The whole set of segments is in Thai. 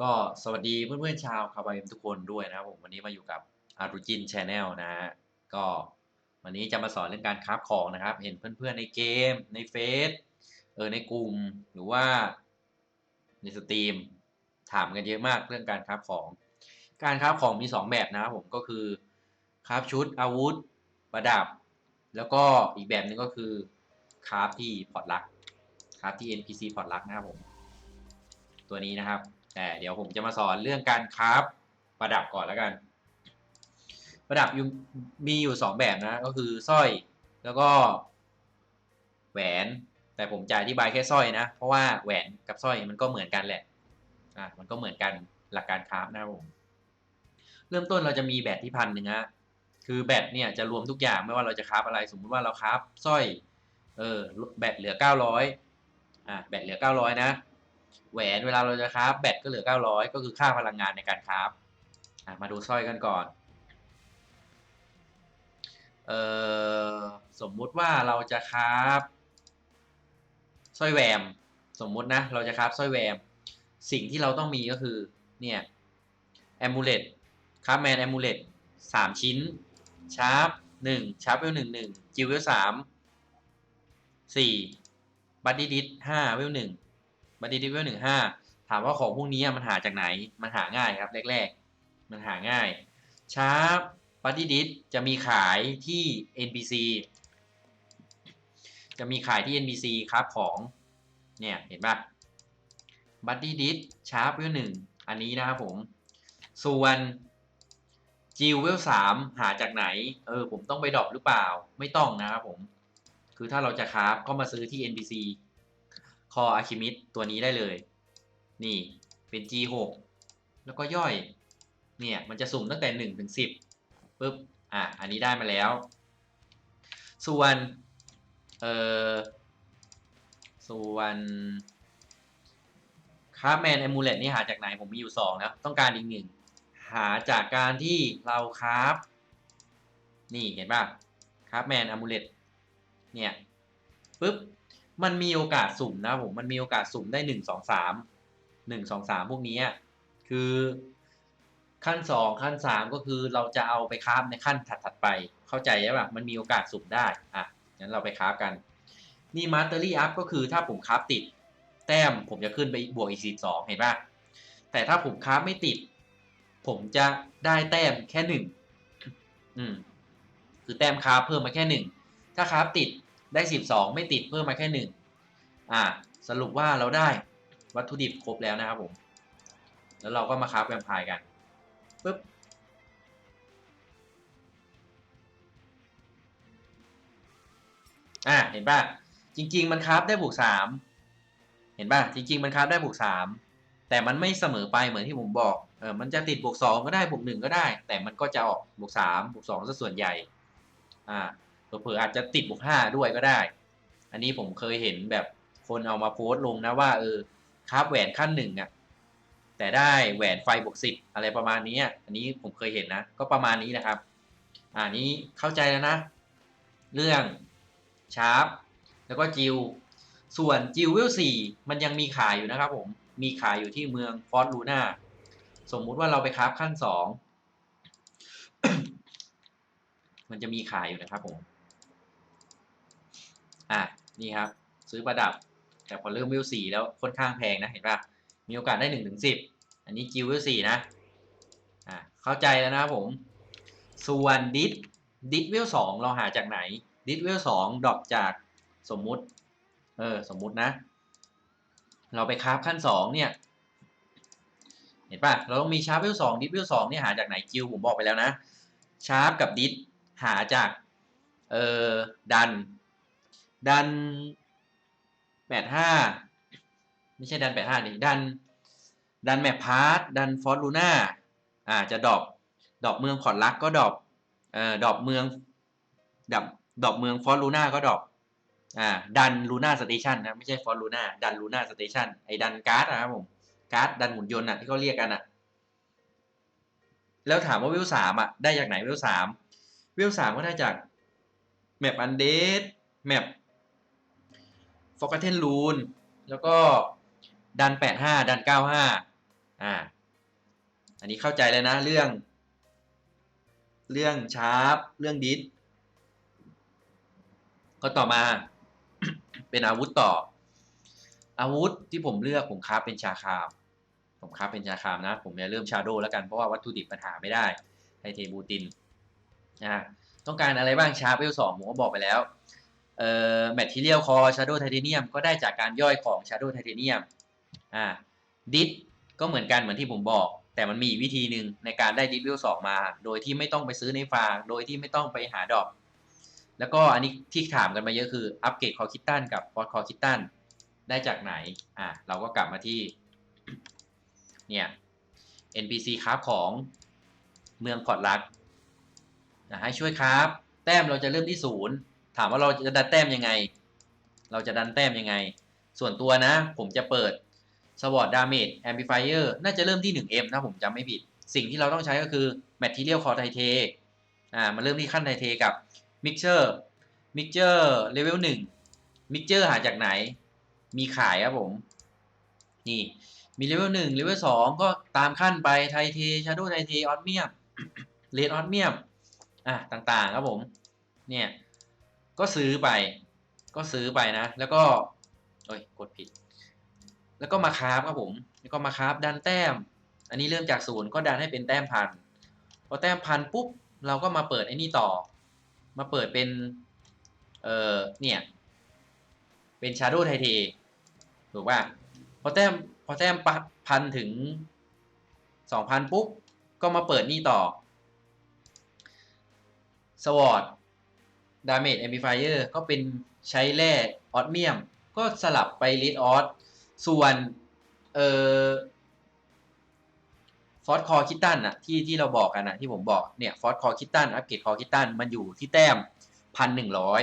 ก็สวัสดีเพื่อนๆชาวคาบาเอ็มทุกคนด้วยนะครับผมวันนี้มาอยู่กับอารูจินชาแนลนะฮะก็วันนี้จะมาสอนเรื่องการคราฟของนะครับ เห็นเพื่อนๆในเกมในเฟซเออในกลุ่มหรือว่า ในสตรีมถามกันเยอะมากเรื่องการคราฟของ การคราฟของมี 2 แบบนะครับผมก็คือคราฟชุดอาวุธ ประดับ แล้วก็อีกแบบหนึงก็คือคราฟที่พอร์ตลักคราฟที่ NPC พอร์ตลักนะครับผมตัวนี้นะครับ แต่เดี๋ยวผมจะมาสอนเรื่องการคราฟประดับก่อนแล้วกัน ประดับมีอยู่ 2 แบบนะ ก็คือสร้อยแล้วก็แหวน แต่ผมจะอธิบายแค่สร้อยนะ เพราะว่าแหวนกับสร้อยมันก็เหมือนกันแหละ อะมันก็เหมือนกันหลักการคราฟนะครับผม เริ่มต้นเราจะมีแบตที่พันหนึ่งฮะคือแบตเนี่ยจะรวมทุกอย่างไม่ว่าเราจะคราฟอะไร สมมุติว่าเราคราฟสร้อย เออแบตเหลือ 900อะแบตเหลือ 900 นะ แหวนเวลาเราจะคราฟแบตก็เหลือ 900 ก็คือค่าพลังงานในการคราฟมาดูสร้อยกันก่อนเออสมมุติว่าเราจะคราฟสร้อยแหวมสมมุตินะเราจะคราฟสร้อยแหวม สิ่งที่เราต้องมีก็คือเนี่ยแอมูเลตคราฟแมนแอมูเลตสามชิ้นชาร์ปหนึ่งชาร์ปเวลหนึ่งหนึ่งจิวเวลสามสี่บัตตี้ดิสห้าเวลหนึ่ง บัตตี้ดิสเวลหนึ่งห้าถามว่าของพวกนี้มันหาจากไหน มันหาง่ายครับแรกๆ มันหาง่ายชาร์ปบัตตี้ดิสจะมีขายที่ NPC จะมีขายที่ NPC ครับของ เนี่ย เห็นปะบัตตี้ดิสชาร์ปเวลหนึ่งอันนี้นะครับผม ส่วนจิวเวลสามหาจากไหน เออ ผมต้องไปดรอปหรือเปล่า ไม่ต้องนะครับผม คือถ้าเราจะคราฟก็มาซื้อที่ NPC คออะคิมิ t ตัวนี้ได้เลย นี่เป็น G6 แล้วก็ย่อย เนี่ย มันจะสุ่มตั้งแต่1ถึง10ปุ๊บอะ อันนี้ได้มาแล้ว ส่วน เอ่อ ส่วนคราฟแมน a อมูเลตนี่หาจากไหน ผมมีอยู่ 2 นะ ต้องการอีกหนึ่ง หาจากการที่เราคราฟ นี่เห็นป่ะคราฟแมน a อมูเลตเนี่ยปุ๊บ มันมีโอกาสสุ่มนะผมมันมีโอกาสสุ่มได้หนึ่งสองสามหนึ่งสองสามพวกนี้คือขั้นสองขั้นสามก็คือเราจะเอาไปคราฟในขั้นถัดๆไป เข้าใจใช่ปะมันมีโอกาสสุ่มได้อะงั้นเราไปคราฟกันนี่มาสเตอรี่อัพก็คือถ้าผมคราฟติด แต้มผมจะขึ้นไปบวกอีกสิบสองเห็นปะแต่ถ้าผมคราฟไม่ติด ผมจะได้แต้มแค่หนึ่งอืมคือแต้มคราฟเพิ่มมาแค่หนึ่งถ้าคราฟติด ได้สิบสองไม่ติดเพิ่มมาแค่หนึ่งอ่า สรุปว่าเราได้วัตถุดิบครบแล้วนะครับผม แล้วเราก็มาคราฟแวมไพร์กันปึ๊บอ่าเห็นป่ะ จริง ๆ มันคราฟได้บวกสามเห็นป่ะ จริง ๆ มันคราฟได้บวกสามแต่มันไม่เสมอไปเหมือนที่ผมบอกเออมันจะติดบวกสองก็ได้บวกหนึ่งก็ได้ แต่มันก็จะออกบวกสามบวกสองซะส่วนใหญ่ อ่า เผลอๆอาจจะติดบวกห้าด้วยก็ได้ อันนี้ผมเคยเห็นแบบคนเอามาโพสต์ลงนะว่าเออคราฟแหวนขั้นหนึ่งอะแต่ได้แหวนไฟบวกสิบอะไรประมาณนี้อันนี้ผมเคยเห็นนะ ก็ประมาณนี้นะครับอ่านี้เข้าใจแล้วนะ เรื่องชาร์ปแล้วก็จิวส่วนจิวเวลสี่มันยังมีขายอยู่นะครับผมมีขายอยู่ที่เมืองฟอร์ตลูน่าสมมุติว่าเราไปคราฟขั้นสองมันจะมีขายอยู่นะครับผม อะนี่ครับ ซื้อประดับ แต่พอเริ่มวิวสี่แล้วค่อนข้างแพงนะเห็นปะมีโอกาสได้หนึ่งถึงสิบอันนี้จิววิวสี่นะอะเข้าใจแล้วนะผมส่วนดิสดิสวิวสองเราหาจากไหนดิสวิวสองดรอปจากสมมุติเออสมมุตินะ เราไปคราฟขั้นสองเนี่ยเห็นปะเราต้องมีชาร์ปวิวสองดิสวิวสองเนี่ยหาจากไหนจิวผมบอกไปแล้วนะชาร์ปกับดิสหาจากเออดัน ดันแปดห้าไม่ใช่ดันแปดห้าดิดันดันแมปพาร์ตดันฟอร์ลูน่าอ่าจะดอปดอปเมืองขอดลักก็ดอปเอ่อดอปเมืองดับดอปเมืองฟอร์ลูน่าก็ดอปอ่าดันลูน่าสเตชันนะไม่ใช่ฟอร์ลูน่าดันลูน่าสเตชันไอ้ดันการ์ดนะครับผมการ์ดดันหมุนยนต์อะที่เขาเรียกกันอะแล้วถามว่าวิวสามอะได้จากไหนวิวสามวิวสามก็ได้จากแมปอันเดสแมป ฟอร์กเทนลูนแล้วก็ดันแปดห้าดันเก้าห้าอ่า อันนี้เข้าใจแล้วนะเรื่อง เรื่องชาร์ปเรื่องดิสก็ต่อมา เป็นอาวุธต่อ อาวุธที่ผมเลือกผมคราเป็นชาคาม ผมคราเป็นชาคามนะ ผมจะเริ่มชาโดแล้วกันเพราะว่าวัตถุดิบปัญหาไม่ได้ไทเทบูตินอ่าต้องการอะไรบ้างชาร์ปเวลสองผมก็บอกไปแล้ว เอ่อแมทเทียลคอชาร์โดไทเทเนียมก็ได้จากการย่อยของชาร์โดไทเทเนียมอ่าดิสก็เหมือนกันเหมือนที่ผมบอก แต่มันมีอีกวิธีหนึ่งในการได้ดิสเวลสองมา โดยที่ไม่ต้องไปซื้อในฟาร์โดยที่ไม่ต้องไปหาดอก แล้วก็อันนี้ที่ถามกันมาเยอะคืออัปเกรดคอคิตตันกับฟอสคอคิตตันได้จากไหนอ่าเราก็กลับมาที่เนี่ย NPC คราฟของเมืองพอร์ตลักให้ช่วยคราฟแต้มเราจะเริ่มที่ศูนย์ามว่าเราจะดันแต้มยังไง เราจะดันแต้มยังไง ส่วนตัวนะ ผมจะเปิด Sword Damage Amplifier น่าจะเริ่มที่ 1M นะผมจำไม่ผิด สิ่งที่เราต้องใช้ก็คือ Material Core Titane อ่ามาเริ่มที่ขั้นไทเทกับ Mixture Mixture Level 1 Mixture หาจากไหน มีขายครับผม นี่มีเลเวลหนึ่งเลเวลสองก็ตามขั้นไปไทเทชาโดไทเทออสเมียมเลดออสเมียมอะต่างๆครับผม เนี่ย ก็ซื้อไป ก็ซื้อไปนะ แล้วก็โอ้ยกดผิด แล้วก็มาคราฟครับผม แล้วก็มาคราฟดันแต้ม อันนี้เริ่มจากศูนย์ก็ดันให้เป็นแต้มพันพอแต้มพันปุ๊บเราก็มาเปิดไอ้นี่ต่อ มาเปิดเป็น เอ่อเนี่ย เป็นชาโดไทเทถูกป่ะพอแต้มพอแต้มพันถึงสองพันปุ๊บ ก็มาเปิดนี่ต่อสวอต ดาเมจแอมพลิฟายเออร์ก็เป็นใช้แร่ออสเมียม ก็สลับไปลิดออสส่วนเอ่อฟอสคอคิตตันอะที่ที่เราบอกกันอะที่ผมบอกเนี่ยฟอสคอคิตตันอัปเกรดคอคิตตันมันอยู่ที่แต้มพันหนึ่งร้อย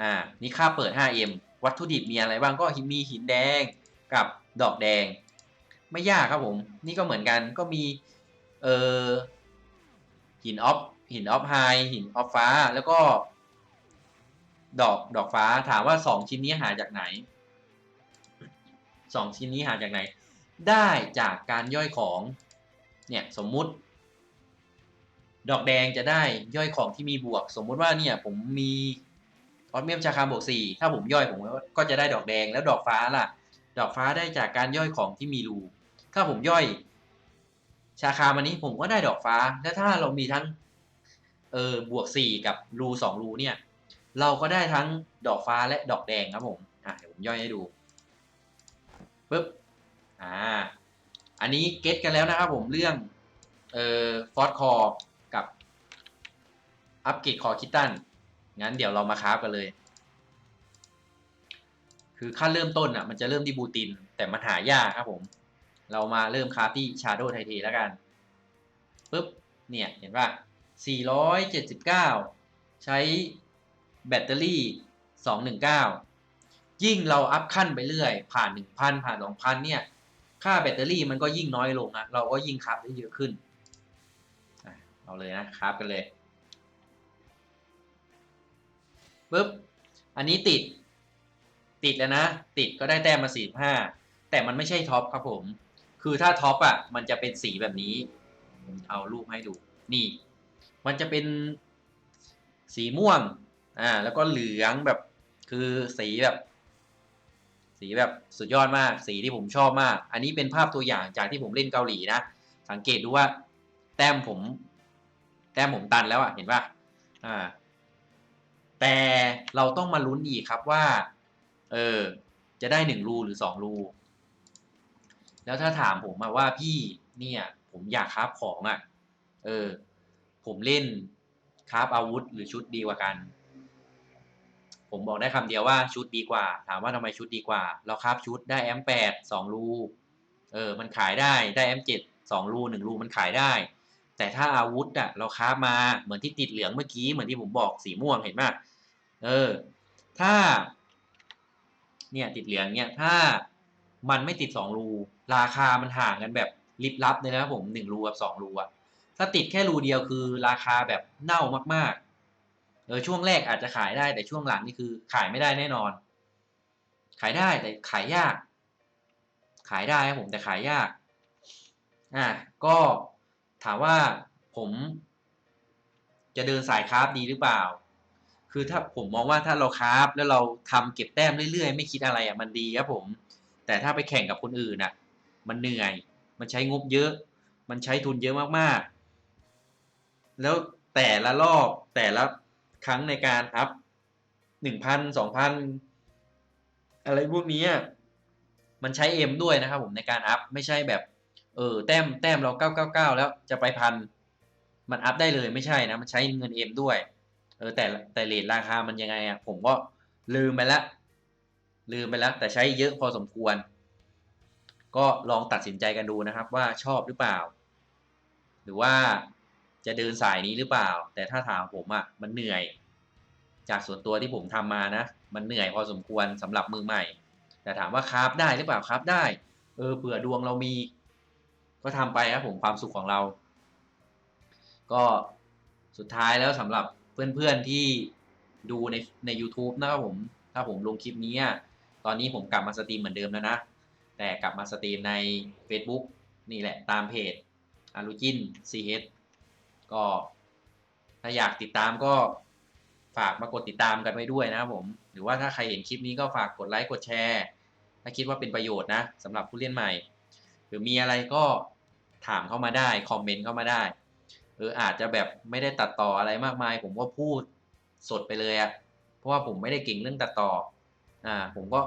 อ่านี่ค่าเปิด 5M วัตถุดิบมีอะไรบ้างก็มีหินแดงกับดอกแดง ไม่ยากครับผม นี่ก็เหมือนกันก็มีเอ่อหินออฟหินออฟไฮหินออฟฟ้าแล้วก็ ดอกดอกฟ้าถามว่าสองชิ้นนี้หาจากไหนสองชิ้นนี้หาจากไหน ได้จากการย่อยของเนี่ยสมมุติ ดอกแดงจะได้ย่อยของที่มีบวก สมมุติว่าเนี่ยผมมีออสเมียมชาคามบวกสี่ถ้าผมย่อยผมก็จะได้ดอกแดงแล้วดอกฟ้าล่ะ ดอกฟ้าได้จากการย่อยของที่มีรู ถ้าผมย่อยชาคามันนี้ผมก็ได้ดอกฟ้า แล้วถ้าเรามีทั้งเออบวกสี่กับรูสองรูเนี่ย เราก็ได้ทั้งดอกฟ้าและดอกแดงครับผมอะเดี๋ยวผมย่อยให้ดูปึ๊บอ่าอันนี้เก็ตกันแล้วนะครับผมเรื่องเอ่อฟอสคอร์กับอัปเกรดคอคิตตันงั้นเดี๋ยวเรามาคราฟกันเลย คือขั้นเริ่มต้นอะมันจะเริ่มที่บูติน แต่มันหายากครับผม เรามาเริ่มคราฟที่ชาโดไทเทแล้วกันปุ๊บเนี่ยเห็นป่ะ479 ใช้ แบตเตอรี่ 219 ยิ่งเราอัพขั้นไปเรื่อย ผ่าน 1,000 ผ่าน 2,000 เนี่ย ค่าแบตเตอรี่มันก็ยิ่งน้อยลงนะเราก็ยิ่งคราฟได้เยอะขึ้น เอาเลยนะคราฟกันเลยปุ๊บ อันนี้ติด ติดแล้วนะ ติดก็ได้แต้มมาสี่ห้าแต่มันไม่ใช่ท็อปครับผม คือถ้าท็อปอะ มันจะเป็นสีแบบนี้ เอารูปให้ดู นี่ มันจะเป็นสีม่วง อ่า แล้วก็เหลืองแบบคือสีแบบ สีแบบสุดยอดมาก สีที่ผมชอบมาก อันนี้เป็นภาพตัวอย่างจากที่ผมเล่นเกาหลีนะ สังเกตดูว่าแต้มผม แต้มผมตันแล้วอะเห็นป่ะอ่า แต่เราต้องมาลุ้นอีกครับว่า เออ จะได้หนึ่งรูหรือสองรูแล้วถ้าถามผมมาว่าพี่เนี่ย ผมอยากคราฟของอะ่ะ เออ ผมเล่นคราฟอาวุธหรือชุดดีกว่ากัน ผมบอกได้คำเดียวว่าชุดดีกว่า ถามว่าทำไมชุดดีกว่า เราคราฟชุดได้แอมแปดสองรูเออมันขายได้ได้แอมเจ็ดสองรูหนึ่งรูมันขายได้ แต่ถ้าอาวุธอะเราครามาเหมือนที่ติดเหลืองเมื่อกี้เหมือนที่ผมบอกสีม่วงเห็นไหมเออ ถ้า เนี่ยติดเหลืองเนี่ยถ้ามันไม่ติดสองรูราคามันห่างกันแบบลิบลับเลยนะผมหนึ่งรูกับสองรูอะถ้าติดแค่รูเดียวคือราคาแบบเน่ามากๆ เออช่วงแรกอาจจะขายได้แต่ช่วงหลังนี่คือขายไม่ได้แน่นอน ขายได้แต่ขายยาก ขายได้ครับผมแต่ขายยากอะก็ถามว่าผมจะเดินสายคราฟดีหรือเปล่า คือถ้าผมมองว่าถ้าเราคราฟแล้วเราทำเก็บแต้มเรื่อยๆ ไม่คิดอะไรอะมันดีครับผม แต่ถ้าไปแข่งกับคนอื่นอะ มันเหนื่อย มันใช้งบเยอะ มันใช้ทุนเยอะมากๆ แล้วแต่ละรอบแต่ละ ครั้งในการอัพหนึ่งพันสองพันอะไรพวกนี้อะมันใช้เอ็มด้วยนะครับผมในการอัพไม่ใช่แบบเออแต้มแต้มเราเก้าเก้าเก้าแล้วจะไปพันมันอัพได้เลยไม่ใช่นะ มันใช้เงินเอ็มด้วยเออแต่แต่เลทราคามันยังไงอะผมก็ลืมไปแล้วลืมไปแล้ว แต่ใช้เยอะพอสมควร ก็ลองตัดสินใจกันดูนะครับว่าชอบหรือเปล่า หรือว่า จะเดินสายนี้หรือเปล่า แต่ถ้าถามผมอะมันเหนื่อย จากส่วนตัวที่ผมทำมานะ มันเหนื่อยพอสมควรสำหรับมือใหม่ แต่ถามว่าคราฟได้หรือเปล่าคราฟได้ เออเผื่อดวงเรามี ก็ทำไปครับผมความสุขของเรา ก็สุดท้ายแล้วสำหรับเพื่อนๆที่ดูในใน u t u b e นะครับผมถ้าผมลงคลิปนี้ ตอนนี้ผมกลับมาสตรีมเหมือนเดิมแล้วนะ แต่กลับมาสตรีมใน Facebook นี่แหละตามเพจอารุจิน CH ก็ ถ้าอยากติดตามก็ฝากมากดติดตามกันไว้ด้วยนะครับผม หรือว่าถ้าใครเห็นคลิปนี้ก็ฝากกดไลค์กดแชร์ ถ้าคิดว่าเป็นประโยชน์นะสำหรับผู้เล่นใหม่ หรือมีอะไรก็ถามเข้ามาได้คอมเมนต์เข้ามาได้เอออาจจะแบบไม่ได้ตัดต่ออะไรมากมาย ผมก็พูดสดไปเลยอะเพราะว่าผมไม่ได้เก่งเรื่องตัดต่ออ่าผมก็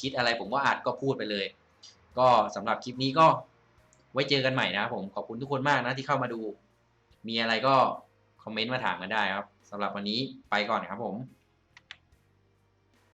คิดอะไรผมก็อัดก็พูดไปเลย ก็สำหรับคลิปนี้ก็ไว้เจอกันใหม่นะครับผมขอบคุณทุกคนมากนะที่เข้ามาดู มีอะไรก็คอมเมนต์มาถามกันได้ครับสำหรับวันนี้ไปก่อนนครับผม